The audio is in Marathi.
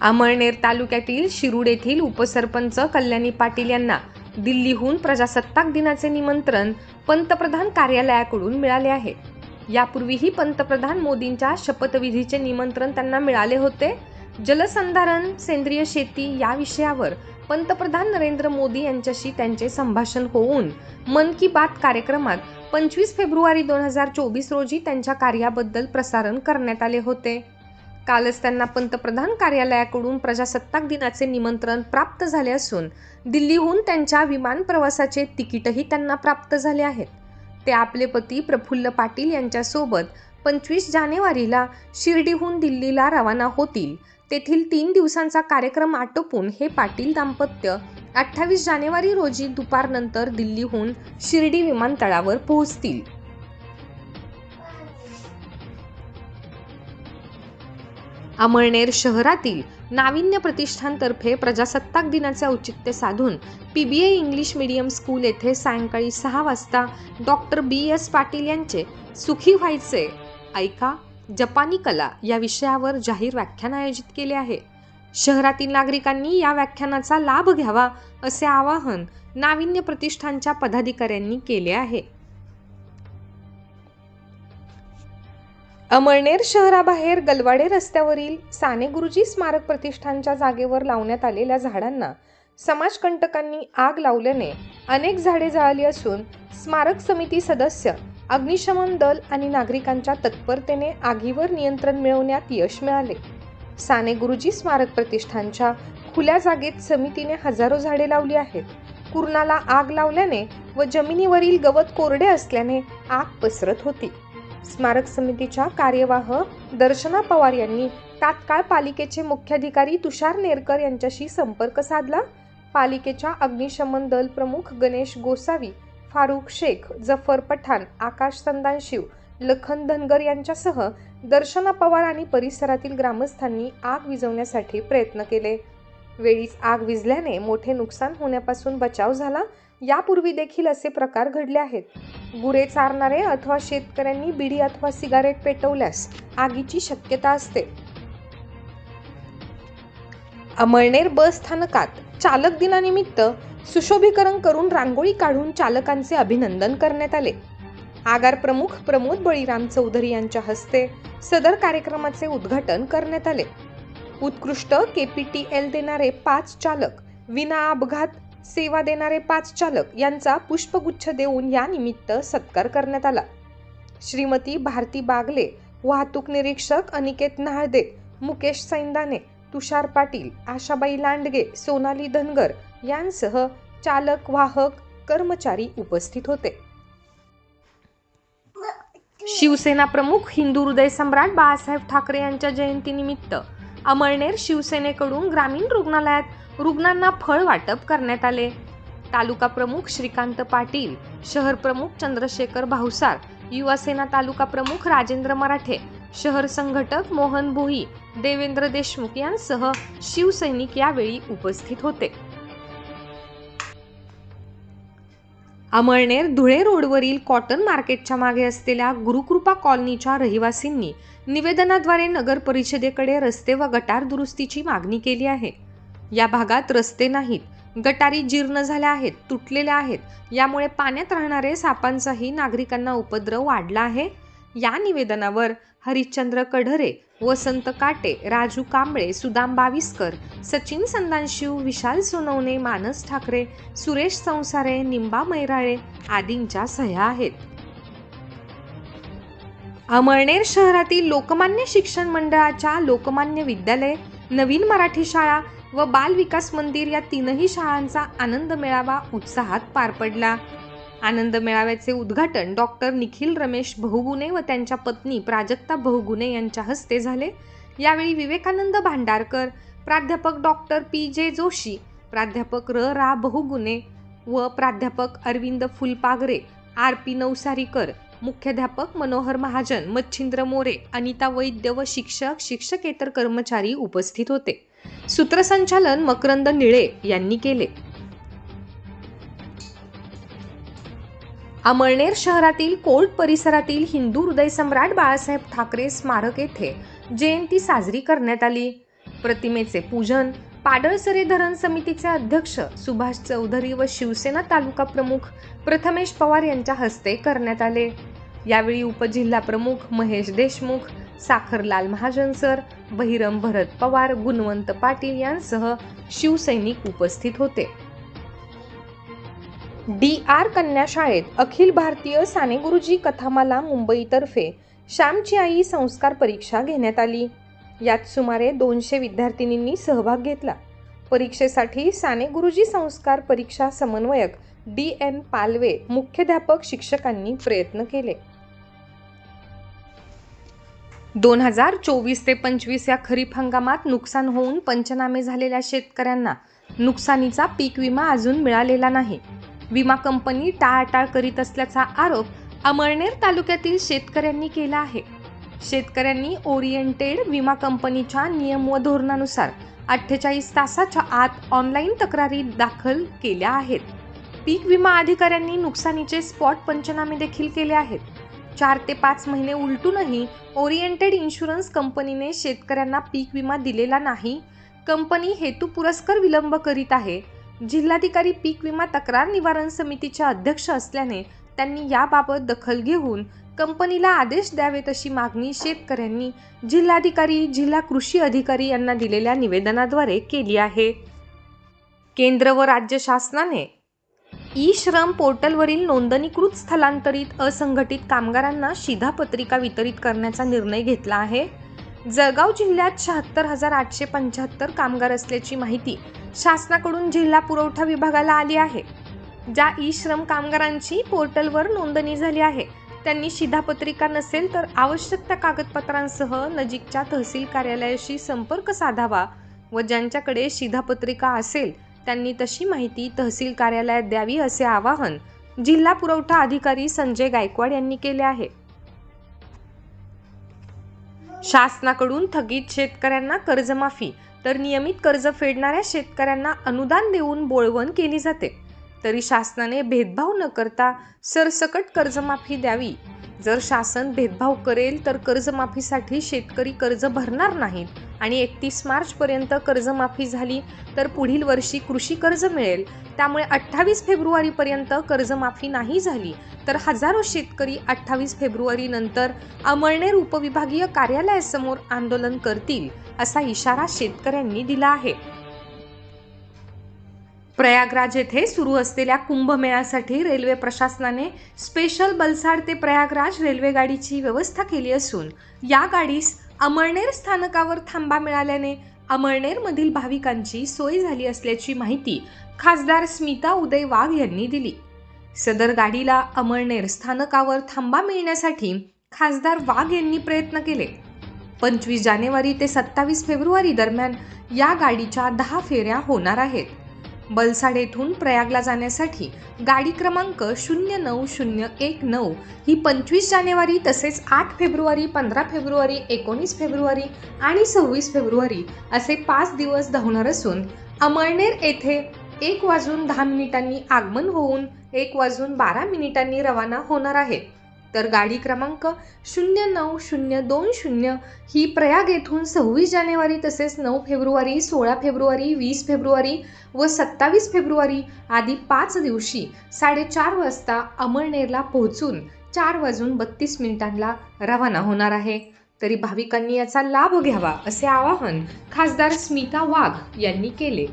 अमळनेर तालुक्यातील शिरूड येथील उपसरपंच कल्याणी पाटील यांना दिल्लीहून प्रजासत्ताक दिनाचे निमंत्रण पंतप्रधान कार्यालयाकडून मिळाले आहे. यापूर्वीही पंतप्रधान मोदींच्या शपथविधीचे निमंत्रण त्यांना मिळाले होते. जलसंधारण सेंद्रिय शेती या विषयावर पंतप्रधान नरेंद्र मोदी यांच्याशी त्यांचे संभाषण होऊन मन की बात कार्यक्रमात पंचवीस फेब्रुवारी दोन हजार चोवीस रोजी त्यांच्या कार्याबद्दल प्रसारण करण्यात आले होते. कालच त्यांना पंतप्रधान कार्यालयाकडून प्रजासत्ताक दिनाचे निमंत्रण प्राप्त झाले असून दिल्लीहून त्यांच्या विमान प्रवासाचे तिकीटही त्यांना प्राप्त झाले आहेत. ते आपले पती प्रफुल्ल पाटील यांच्यासोबत पंचवीस जानेवारीला शिर्डीहून दिल्लीला रवाना होतील. तेथील तीन दिवसांचा कार्यक्रम आटोपून हे पाटील दाम्पत्य अठ्ठावीस जानेवारी रोजी दुपारनंतर दिल्लीहून शिर्डी विमानतळावर पोहोचतील. अमळनेर शहरातील नाविन्य प्रतिष्ठानतर्फे प्रजासत्ताक दिनाचे औचित्य साधून P B A English medium school येथे सायंकाळी सहा वाजता डॉक्टर बी एस पाटील यांचे सुखी व्हायचे. ऐका जपानी कला या विषयावर जाहीर व्याख्यान आयोजित केले आहे. शहरातील नागरिकांनी या व्याख्यानाचा लाभ घ्यावा असे आवाहन नाविन्य प्रतिष्ठानच्या पदाधिकाऱ्यांनी केले आहे. अमळनेर शहराबाहेर गलवाडे रस्त्यावरील साने गुरुजी स्मारक प्रतिष्ठानच्या जागेवर लावण्यात आलेल्या झाडांना समाजकंटकांनी आग लावल्याने अनेक झाडे जळाली असून स्मारक समिती सदस्य अग्निशमन दल आणि नागरिकांच्या तत्परतेने आगीवर नियंत्रण मिळवण्यात यश मिळाले. साने गुरुजी स्मारक प्रतिष्ठानच्या खुल्या जागेत समितीने हजारो झाडे लावली आहेत. कुरणाला आग लावल्याने व जमिनीवरील गवत कोरडे असल्याने आग पसरत होती. स्मारक समितीच्या कार्यवाह दर्शना पवार यांनी तात्काळ पालिकेचे मुख्याधिकारी तुषार नेरकर यांच्याशी संपर्क साधला. पालिकेच्या अग्निशमन दल प्रमुख गणेश गोसावी फारुख शेख जफर पठाण आकाश संदानशिव लखन धनगर यांच्यासह दर्शना पवार आणि परिसरातील ग्रामस्थांनी आग विझवण्यासाठी प्रयत्न केले. वेळीच आग विझल्याने मोठे नुकसान होण्यापासून बचाव झाला यापूर्वी देखील असे प्रकार घडले आहेत. गुरे चारणारे अथवा शेतकऱ्यांनी बिडी अथवा सिगारेट पेटवल्यास आगीची शक्यता असते. अमळनेर बस स्थानकात चालक दिनानिमित्त सुशोभीकरण करून रांगोळी काढून चालकांचे अभिनंदन करण्यात आले. आगार प्रमुख प्रमोद बळीराम चौधरी यांच्या हस्ते सदर कार्यक्रमाचे उद्घाटन करण्यात आले. उत्कृष्ट के पी टी एल देणारे पाच चालक विना अपघात सेवा देणारे पाच चालक यांचा पुष्पगुच्छ देऊन या निमित्त सत्कार करण्यात आला. श्रीमती भारती बागले वाहतूक निरीक्षक अनिकेत नाहळदे मुकेश सैंदाने तुषार पाटील आशाबाई लांडगे सोनाली धनगर यांसह चालक वाहक कर्मचारी उपस्थित होते. शिवसेना प्रमुख हिंदू हृदय सम्राट बाळासाहेब ठाकरे यांच्या जयंतीनिमित्त अमळनेर शिवसेनेकडून ग्रामीण रुग्णालयात रुग्णांना फळ वाटप करण्यात आले. तालुका प्रमुख श्रीकांत पाटील शहर प्रमुख चंद्रशेखर भावसार युवासेना तालुका प्रमुख राजेंद्र मराठे शहर संघटक मोहन भोई देवेंद्र देशमुख यांसह शिवसैनिक यावेळी उपस्थित होते. अमळनेर धुळे रोडवरील कॉटन मार्केटच्या मागे असलेल्या गुरुकृपा कॉलनीच्या रहिवासींनी निवेदनाद्वारे नगर परिषदेकडे रस्ते व गटार दुरुस्तीची मागणी केली आहे. या भागात रस्ते नाहीत गटारी जीर्ण झाल्या आहेत तुटलेल्या आहेत. यामुळे पाण्यात राहणारे सापांचाही नागरिकांना उपद्रव वाढला आहे. या निवेदनावर हरिश्चंद्र कढरे वसंत काटे राजू कांबळे सुदाम बाविस्कर सचिन संदानशिव विशाल सोनवणे मानस ठाकरे सुरेश संसारे निंबा मैराळे आदींच्या सह्या आहेत. अमळनेर शहरातील लोकमान्य शिक्षण मंडळाच्या लोकमान्य विद्यालय नवीन मराठी शाळा व बाल विकास मंदिर या तीनही शाळांचा आनंद मेळावा उत्साहात पार पडला. आनंद मेळाव्याचे उद्घाटन डॉक्टर निखिल रमेश बहुगुणे व त्यांच्या पत्नी प्राजक्ता बहुगुणे यांच्या हस्ते झाले. यावेळी विवेकानंद भांडारकर प्राध्यापक डॉक्टर पी. जे. जोशी प्राध्यापक र. रा. बहुगुणे व प्राध्यापक अरविंद फुलपागरे आर. पी. नवसारीकर मुख्याध्यापक मनोहर महाजन मच्छिंद्र मोरे अनिता वैद्य व शिक्षक शिक्षकेतर कर्मचारी उपस्थित होते. सूत्रसंचालन मकरंद निळे यांनी केले. अमळनेर शहरातील कोर्ट परिसरातील हिंदू हृदय सम्राट बाळासाहेब ठाकरे स्मारक येथे जयंती साजरी करण्यात आली. प्रतिमेचे पूजन पाडळसरे धरण समितीचे अध्यक्ष सुभाष चौधरी व शिवसेना तालुका प्रमुख प्रथमेश पवार यांच्या हस्ते करण्यात आले. यावेळी उपजिल्हा प्रमुख महेश देशमुख साखरलाल महाजन सर बहिरम भरत पवार गुणवंत पाटील यांसह शिवसैनिक उपस्थित होते. डी आर कन्या शाळेत अखिल भारतीय साने गुरुजी कथामाला मुंबईतर्फे श्यामची आई संस्कार परीक्षा घेण्यात आली. यात सुमारे दोनशे विद्यार्थिनींनी सहभाग घेतला. परीक्षेसाठी साने गुरुजी संस्कार परीक्षा समन्वयक डी एन पालवे मुख्याध्यापक शिक्षकांनी प्रयत्न केले. दोन हजार चोवीस ते पंचवीस या खरीप हंगामात नुकसान होऊन पंचनामे झालेल्या शेतकऱ्यांना नुकसानीचा पीक विमा अजून मिळालेला नाही. विमा कंपनी टाळाटाळ करीत असल्याचा आरोप अमळनेर तालुक्यातील शेतकऱ्यांनी केला आहे. शेतकऱ्यांनी ओरिएंटेड विमा कंपनीच्या नियम व धोरणानुसार अठ्ठेचाळीस तासाच्या आत ऑनलाईन तक्रारी दाखल केल्या आहेत. पीक विमा अधिकाऱ्यांनी नुकसानीचे स्पॉट पंचनामे देखील केले आहेत. चार ते पाच महिने उलटूनही ओरिएंटेड इन्शुरन्स कंपनीने शेतकऱ्यांना पीक विमा दिलेला नाही. कंपनी हेतू पुरस्कर विलंब करीत आहे. जिल्हाधिकारी पीक विमा तक्रार निवारण समितीचे अध्यक्ष असल्याने त्यांनी याबाबत दखल घेऊन कंपनीला आदेश द्यावेत अशी मागणी शेतकऱ्यांनी जिल्हाधिकारी जिल्हा कृषी अधिकारी यांना दिलेल्या निवेदनाद्वारे केली आहे. केंद्र व राज्य शासनाने ई श्रम पोर्टलवरील नोंदणीकृत स्थलांतरित असंघटित कामगारांना शिधापत्रिका वितरित करण्याचा निर्णय घेतला आहे. जळगाव जिल्ह्यात शहात्तर हजार आठशे पंच्याहत्तर कामगार असल्याची माहिती शासनाकडून जिल्हा पुरवठा विभागाला आली आहे. ज्या ई श्रम कामगारांची पोर्टलवर नोंदणी झाली आहे. त्यांनी शिधापत्रिका नसेल तर आवश्यक त्या कागदपत्रांसह नजीकच्या तहसील कार्यालयाशी संपर्क साधावा व ज्यांच्याकडे शिधापत्रिका असेल त्यांनी तशी माहिती तहसील कार्यालयात द्यावी असे आवाहन जिल्हा पुरवठा अधिकारी संजय गायकवाड यांनी केले आहे. शासनाकडून थकीत शेतकऱ्यांना कर्जमाफी तर नियमित कर्ज फेडणाऱ्या शेतकऱ्यांना अनुदान देऊन बोळवण केली जाते. तरी शासनाने भेदभाव न करता सरसकट कर्जमाफी द्यावी. जर शासन भेदभाव करेल तर कर्जमाफीसाठी शेतकरी कर्ज भरणार नाहीत. आणि एकतीस मार्चपर्यंत कर्जमाफी झाली तर पुढील वर्षी कृषी कर्ज मिळेल. त्यामुळे अठ्ठावीस फेब्रुवारीपर्यंत कर्जमाफी नाही झाली तर हजारो शेतकरी अठ्ठावीस फेब्रुवारीनंतर अमळनेर उपविभागीय कार्यालयासमोर आंदोलन करतील असा इशारा शेतकऱ्यांनी दिला आहे. प्रयागराज येथे सुरू असलेल्या कुंभमेळ्यासाठी रेल्वे प्रशासनाने स्पेशल बलसाड ते प्रयागराज रेल्वेगाडीची व्यवस्था केली असून या गाडीस अमळनेर स्थानकावर थांबा मिळाल्याने अमळनेरमधील भाविकांची सोय झाली असल्याची माहिती खासदार स्मिता उदय वाघ यांनी दिली. सदर गाडीला अमळनेर स्थानकावर थांबा मिळण्यासाठी खासदार वाघ यांनी प्रयत्न केले. पंचवीस जानेवारी ते सत्तावीस फेब्रुवारी दरम्यान या गाडीच्या दहा फेऱ्या होणार आहेत. बलसाड येथून प्रयागला जाण्यासाठी गाडी क्रमांक शून्य नऊ शून्य एक नऊ ही पंचवीस जानेवारी तसेच आठ फेब्रुवारी पंधरा फेब्रुवारी एकोणीस फेब्रुवारी आणि सव्वीस फेब्रुवारी असे पाच दिवस धावणार असून अमळनेर येथे एक वाजून दहा मिनिटांनी आगमन होऊन एक वाजून बारा मिनिटांनी रवाना होणार आहेत. तर गाडी क्रमांक शून्य नऊ शून्य दोन शून्य ही प्रयाग येथून सव्वीस जानेवारी तसेच नऊ फेब्रुवारी सोळा फेब्रुवारी वीस फेब्रुवारी व सत्तावीस फेब्रुवारी आदी पाच दिवशी साडेचार वाजता अमळनेरला पोहोचून चार वाजून बत्तीस मिनिटांना रवाना होणार आहे. तरी भाविकांनी याचा लाभ घ्यावा असे आवाहन खासदार स्मिता वाघ यांनी केले.